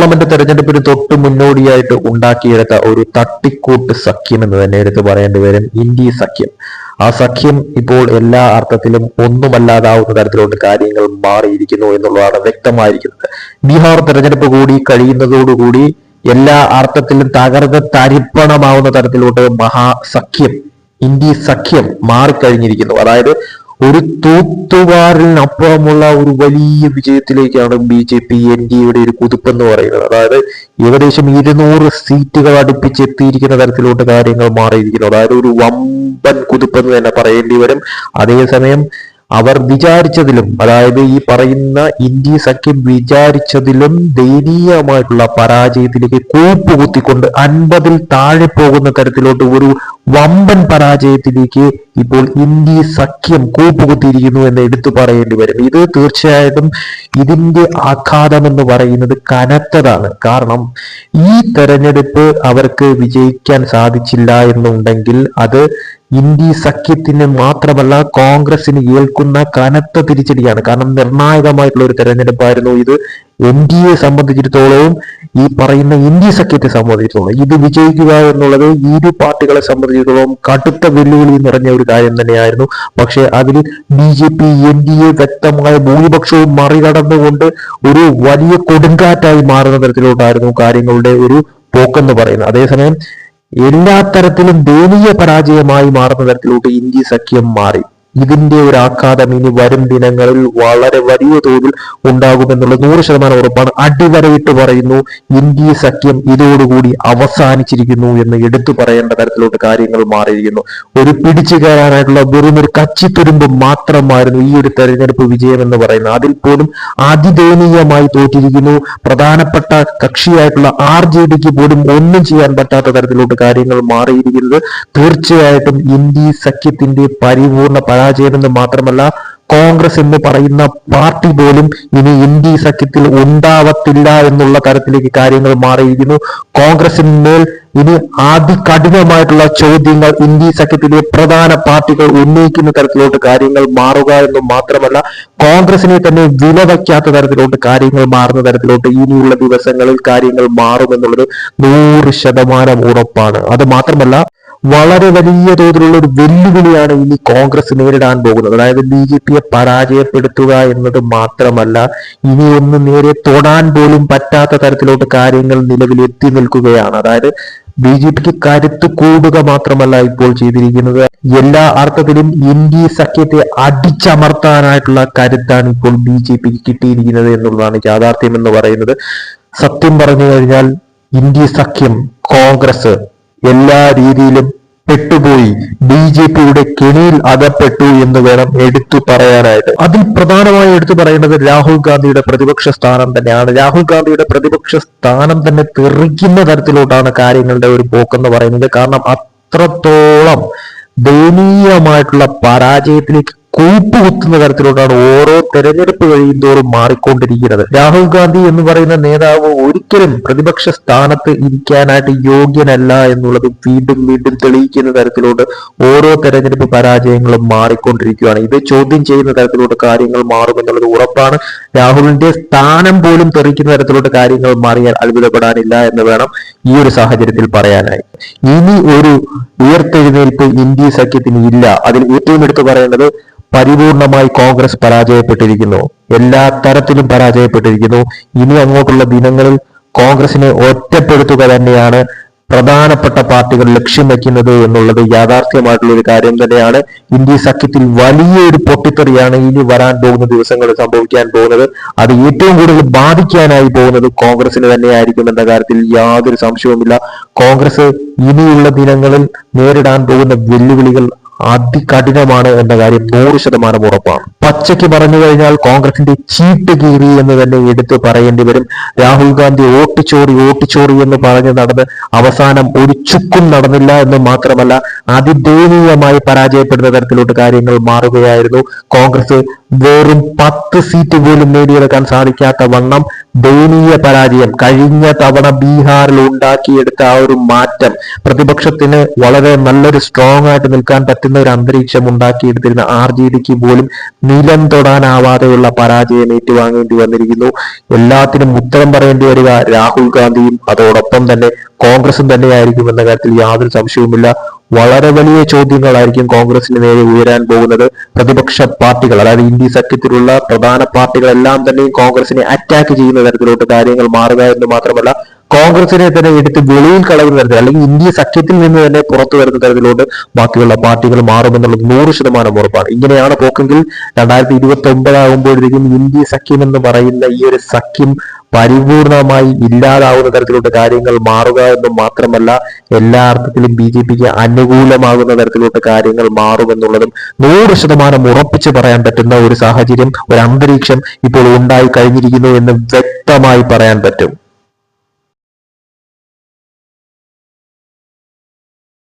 Parliament തെരഞ്ഞെടുപ്പിന് തൊട്ട് മുന്നോടിയായിട്ട് ഉണ്ടാക്കിയെടുത്ത ഒരു തട്ടിക്കൂട്ട് സഖ്യം എന്ന് തന്നെ എടുത്തു പറയേണ്ടി വരും. ഇന്ത്യ സഖ്യം. ആ സഖ്യം ഇപ്പോൾ എല്ലാ അർത്ഥത്തിലും ഒന്നുമല്ലാതാവുന്ന തരത്തിലോട്ട് കാര്യങ്ങൾ മാറിയിരിക്കുന്നു എന്നുള്ളതാണ് വ്യക്തമായിരിക്കുന്നത്. ബീഹാർ തെരഞ്ഞെടുപ്പ് കൂടി കഴിയുന്നതോടുകൂടി എല്ലാ അർത്ഥത്തിലും തകർന്ന് തരിപ്പണമാവുന്ന തരത്തിലോട്ട് മഹാസഖ്യം ഇന്ത്യ സഖ്യം മാറിക്കഴിഞ്ഞിരിക്കുന്നു. അതായത് ഒരു തൂത്തുവാറിനപ്പുറമുള്ള ഒരു വലിയ വിജയത്തിലേക്കാണ് B J P N D എയുടെ ഒരു കുതിപ്പെന്ന് പറയുന്നത്. അതായത് ഏകദേശം ഇരുന്നൂറ് സീറ്റുകൾ അടുപ്പിച്ച് എത്തിയിരിക്കുന്ന തരത്തിലോട്ട് കാര്യങ്ങൾ മാറിയിരിക്കുന്നു. അതായത് ഒരു വമ്പൻ കുതിപ്പെന്ന് തന്നെ പറയേണ്ടി വരും. അതേസമയം അവർ വിചാരിച്ചതിലും അതായത് ഈ പറയുന്ന ഇന്ത്യ സഖ്യം വിചാരിച്ചതിലും ദയനീയമായിട്ടുള്ള പരാജയത്തിലേക്ക് കൂപ്പുകുത്തിക്കൊണ്ട് അൻപതിൽ താഴെ പോകുന്ന തരത്തിലോട്ട് ഒരു വമ്പൻ പരാജയത്തിലേക്ക് ഇപ്പോൾ ഇന്ത്യ സഖ്യം കൂപ്പുകുത്തിയിരിക്കുന്നു എന്ന് എടുത്തു പറയേണ്ടി വരും. ഇത് തീർച്ചയായിട്ടും ഇതിന്റെ ആഘാതം എന്ന് പറയുന്നത് കനത്തതാണ്. കാരണം ഈ തെരഞ്ഞെടുപ്പ് അവർക്ക് വിജയിക്കാൻ സാധിച്ചില്ല എന്നുണ്ടെങ്കിൽ അത് ഇന്ത്യ സഖ്യത്തിന് മാത്രമല്ല കോൺഗ്രസിന് ഏൽക്കുന്ന കനത്ത തിരിച്ചടിയാണ്. കാരണം നിർണായകമായിട്ടുള്ള ഒരു തെരഞ്ഞെടുപ്പായിരുന്നു ഇത്. എൻ ഡി എ സംബന്ധിച്ചിടത്തോളവും ഈ പറയുന്ന ഇന്ത്യ സഖ്യത്തെ സംബന്ധിച്ചിടത്തോളം ഇത് വിജയിക്കുക എന്നുള്ളത് ഇരു പാർട്ടികളെ സംബന്ധിച്ചിടത്തോളം കടുത്ത വെല്ലുവിളി നിറഞ്ഞ ഒരു കാര്യം തന്നെയായിരുന്നു. പക്ഷേ അതിൽ B J P N D A വ്യക്തമായ ഭൂരിപക്ഷവും മറികടന്നുകൊണ്ട് ഒരു വലിയ കൊടുങ്കാറ്റായി മാറുന്ന തരത്തിലോട്ടായിരുന്നു കാര്യങ്ങളുടെ ഒരു പോക്കെന്ന് പറയുന്നത്. അതേസമയം എല്ലാ തരത്തിലും ദയനീയ പരാജയമായി മാറുന്ന തരത്തിലോട്ട് ഇന്ത്യ സഖ്യം മാറി. ഇതിന്റെ ഒരു ആഘാതം ഇനി വരും ദിനങ്ങളിൽ വളരെ വലിയ തോതിൽ ഉണ്ടാകുമെന്നുള്ളത് നൂറ് ശതമാനം ഉറപ്പാണ്. അടിവരയിട്ട് പറയുന്നു ഇന്ത്യ സഖ്യം ഇതോടുകൂടി അവസാനിച്ചിരിക്കുന്നു എന്ന് എടുത്തു പറയേണ്ട തരത്തിലോട്ട് കാര്യങ്ങൾ മാറിയിരിക്കുന്നു. ഒരു പിടിച്ചു കയറാനായിട്ടുള്ള വെറും ഒരു കച്ചിത്തുരുമ്പ് മാത്രമായിരുന്നു ഈ ഒരു തെരഞ്ഞെടുപ്പ് വിജയം എന്ന് പറയുന്നത്. അതിൽ പോലും അതിദയനീയമായി തോറ്റിരിക്കുന്നു. പ്രധാനപ്പെട്ട കക്ഷിയായിട്ടുള്ള ആർ ജെ ഡിക്ക് പോലും ഒന്നും ചെയ്യാൻ പറ്റാത്ത തരത്തിലോട്ട് കാര്യങ്ങൾ മാറിയിരിക്കുന്നത്. തീർച്ചയായിട്ടും ഇന്ത്യ സഖ്യത്തിന്റെ പരിപൂർണ പരാജയം എന്ന് മാത്രമല്ല കോൺഗ്രസ് എന്ന് പറയുന്ന പാർട്ടി പോലും ഇനി ഇന്ത്യ സഖ്യത്തിൽ ഉണ്ടാവത്തില്ല എന്നുള്ള തരത്തിലേക്ക് കാര്യങ്ങൾ മാറിയിരിക്കുന്നു. കോൺഗ്രസിന്മേൽ ഇനി അതികഠിനമായിട്ടുള്ള ചോദ്യങ്ങൾ ഇന്ത്യ സഖ്യത്തിലെ പ്രധാന പാർട്ടികൾ ഉന്നയിക്കുന്ന തരത്തിലോട്ട് കാര്യങ്ങൾ മാറുക എന്ന് മാത്രമല്ല കോൺഗ്രസിനെ തന്നെ വില വയ്ക്കാത്ത തരത്തിലോട്ട് കാര്യങ്ങൾ മാറുന്ന തരത്തിലോട്ട് ഇനിയുള്ള ദിവസങ്ങളിൽ കാര്യങ്ങൾ മാറുമെന്നുള്ളത് നൂറ് ശതമാനം ഉറപ്പാണ്. അത് മാത്രമല്ല വളരെ വലിയ തോതിലുള്ള ഒരു വെല്ലുവിളിയാണ് ഇനി കോൺഗ്രസ് നേരിടാൻ പോകുന്നത്. അതായത് ബി ജെ പിയെ പരാജയപ്പെടുത്തുക എന്നത് മാത്രമല്ല ഇനി ഒന്ന് നേരെ തൊടാൻ പോലും പറ്റാത്ത തരത്തിലോട്ട് കാര്യങ്ങൾ നിലവിൽ എത്തി നിൽക്കുകയാണ്. അതായത് ബി ജെ പിക്ക് കരുത്ത് കൂടുക മാത്രമല്ല ഇപ്പോൾ ചെയ്തിരിക്കുന്നത്. എല്ലാ അർത്ഥത്തിലും ഇന്ത്യ സഖ്യത്തെ അടിച്ചമർത്താനായിട്ടുള്ള കരുത്താണ് ഇപ്പോൾ ബി ജെ പിക്ക് കിട്ടിയിരിക്കുന്നത് എന്നുള്ളതാണ് യാഥാർത്ഥ്യം എന്ന് പറയുന്നത്. സത്യം പറഞ്ഞു കഴിഞ്ഞാൽ ഇന്ത്യ സഖ്യം കോൺഗ്രസ് എല്ലാ രീതിയിലും പെട്ടുപോയി. ബി ജെ പിയുടെ കെണിയിൽ അകപ്പെട്ടു എന്ന് വേണം എടുത്തു പറയാനായിട്ട്. അതിൽ പ്രധാനമായി എടുത്തു പറയേണ്ടത് രാഹുൽ ഗാന്ധിയുടെ പ്രതിപക്ഷ സ്ഥാനം തന്നെയാണ്. രാഹുൽ ഗാന്ധിയുടെ പ്രതിപക്ഷ സ്ഥാനം തന്നെ തെറിക്കുന്ന തരത്തിലോട്ടാണ് കാര്യങ്ങളുടെ ഒരു പോക്കെന്ന് പറയുന്നത്. കാരണം അത്രത്തോളം ദയനീയമായിട്ടുള്ള പരാജയത്തിലേക്ക് കൂപ്പുകുത്തുന്ന തരത്തിലോട്ടാണ് ഓരോ തെരഞ്ഞെടുപ്പ് കഴിയുന്തോറും മാറിക്കൊണ്ടിരിക്കുന്നത്. രാഹുൽ ഗാന്ധി എന്ന് പറയുന്ന നേതാവ് ഒരിക്കലും പ്രതിപക്ഷ സ്ഥാനത്ത് ഇരിക്കാനായിട്ട് യോഗ്യനല്ല എന്നുള്ളത് വീണ്ടും വീണ്ടും തെളിയിക്കുന്ന തരത്തിലോട്ട് ഓരോ തെരഞ്ഞെടുപ്പ് പരാജയങ്ങളും മാറിക്കൊണ്ടിരിക്കുകയാണ്. ഇത് ചോദ്യം ചെയ്യുന്ന തരത്തിലോട്ട് കാര്യങ്ങൾ മാറുമെന്നുള്ളത് ഉറപ്പാണ്. രാഹുലിന്റെ സ്ഥാനം പോലും തെറിക്കുന്ന തരത്തിലോട്ട് കാര്യങ്ങൾ മാറിയാൽ അത്ഭുതപ്പെടാനില്ല എന്ന് വേണം ഈ ഒരു സാഹചര്യത്തിൽ പറയാനായി. ഇനി ഒരു ഉയർത്തെഴുന്നേൽപ്പ് ഇന്ത്യ സഖ്യത്തിന് ഇല്ല. അതിൽ ഏറ്റവും എടുത്തു പറയേണ്ടത് പരിപൂർണമായി കോൺഗ്രസ് പരാജയപ്പെട്ടിരിക്കുന്നു. എല്ലാ തരത്തിലും പരാജയപ്പെട്ടിരിക്കുന്നു. ഇനി അങ്ങോട്ടുള്ള ദിനങ്ങളിൽ കോൺഗ്രസിനെ ഒറ്റപ്പെടുത്തുക തന്നെയാണ് പ്രധാനപ്പെട്ട പാർട്ടികൾ ലക്ഷ്യം വയ്ക്കുന്നത് എന്നുള്ളത് യാഥാർത്ഥ്യമായിട്ടുള്ള ഒരു കാര്യം തന്നെയാണ്. ഇന്ത്യ സഖ്യത്തിൽ വലിയൊരു പൊട്ടിത്തെറിയാണ് ഇനി വരാൻ പോകുന്ന ദിവസങ്ങളിൽ സംഭവിക്കാൻ പോകുന്നത്. അത് ഏറ്റവും കൂടുതൽ ബാധിക്കാനായി പോകുന്നത് കോൺഗ്രസിന് തന്നെയായിരിക്കും എന്ന കാര്യത്തിൽ യാതൊരു സംശയവുമില്ല. കോൺഗ്രസ് ഇനിയുള്ള ദിനങ്ങളിൽ നേരിടാൻ പോകുന്ന വെല്ലുവിളികൾ അതികഠിനമാണ് എന്ന കാര്യം നൂറ് ശതമാനം ഉറപ്പാണ്. പച്ചയ്ക്ക് പറഞ്ഞു കഴിഞ്ഞാൽ കോൺഗ്രസിന്റെ ചീട്ട് കീറി എന്ന് തന്നെ എടുത്തു പറയേണ്ടി വരും. രാഹുൽ ഗാന്ധി ഓട്ടിച്ചോറി ഓട്ടിച്ചോറി എന്ന് പറഞ്ഞ് നടന്ന് അവസാനം ഒരു ചുക്കും നടന്നില്ല എന്ന് മാത്രമല്ല അതിദയനീയമായി പരാജയപ്പെടുന്ന തരത്തിലോട്ട് കാര്യങ്ങൾ മാറുകയായിരുന്നു. കോൺഗ്രസ് വെറും പത്ത് സീറ്റ് പോലും നേടിയെടുക്കാൻ സാധിക്കാത്ത വണ്ണം ദയനീയ പരാജയം. കഴിഞ്ഞ തവണ ബീഹാറിൽ ഉണ്ടാക്കിയെടുത്ത ആ ഒരു മാറ്റം പ്രതിപക്ഷത്തിന് വളരെ നല്ലൊരു സ്ട്രോങ് ആയിട്ട് നിൽക്കാൻ പറ്റുന്ന ഒരു അന്തരീക്ഷം ഉണ്ടാക്കിയെടുത്തിരുന്ന ആർ ജെ ഡിക്ക് പോലും നിലം തൊടാനാവാതെയുള്ള പരാജയം ഏറ്റുവാങ്ങേണ്ടി വന്നിരിക്കുന്നു. എല്ലാത്തിനും ഉത്തരം പറയേണ്ടി വരിക രാഹുൽ ഗാന്ധിയും അതോടൊപ്പം തന്നെ കോൺഗ്രസും തന്നെയായിരിക്കും എന്ന കാര്യത്തിൽ യാതൊരു സംശയവുമില്ല. വളരെ വലിയ ചോദ്യങ്ങളായിരിക്കും കോൺഗ്രസിന് നേരെ ഉയരാൻ പോകുന്നത്. പ്രതിപക്ഷ പാർട്ടികൾ അതായത് ഇന്ത്യ സഖ്യത്തിലുള്ള പ്രധാന പാർട്ടികളെല്ലാം തന്നെയും കോൺഗ്രസിനെ അറ്റാക്ക് ചെയ്യുന്ന തരത്തിലോട്ട് കാര്യങ്ങൾ മാറുക എന്ന് മാത്രമല്ല കോൺഗ്രസിനെ തന്നെ എടുത്ത് വെളിയിൽ കളയുന്ന തരത്തിൽ അല്ലെങ്കിൽ ഇന്ത്യ സഖ്യത്തിൽ നിന്ന് തന്നെ പുറത്തു വരുന്ന തരത്തിലോട്ട് ബാക്കിയുള്ള പാർട്ടികൾ മാറുമെന്നുള്ളത് നൂറ് ശതമാനം ഉറപ്പാണ്. ഇങ്ങനെയാണ് പോക്കെങ്കിൽ രണ്ടായിരത്തി ഇരുപത്തി ഒമ്പതാകുമ്പോഴത്തേക്കും ഇന്ത്യ സഖ്യം എന്ന് പറയുന്ന ഈ ഒരു സഖ്യം പരിപൂർണമായി ഇല്ലാതാവുന്ന തരത്തിലോട്ട് കാര്യങ്ങൾ മാറുക എന്ന് മാത്രമല്ല എല്ലാ അർത്ഥത്തിലും ബി ജെ പിക്ക് അനുകൂലമാകുന്ന തരത്തിലോട്ട് കാര്യങ്ങൾ മാറുമെന്നുള്ളതും നൂറ് ശതമാനം ഉറപ്പിച്ച് പറയാൻ പറ്റുന്ന ഒരു സാഹചര്യം ഒരു അന്തരീക്ഷം ഇപ്പോൾ ഉണ്ടായി കഴിഞ്ഞിരിക്കുന്നു എന്ന് വ്യക്തമായി പറയാൻ പറ്റും.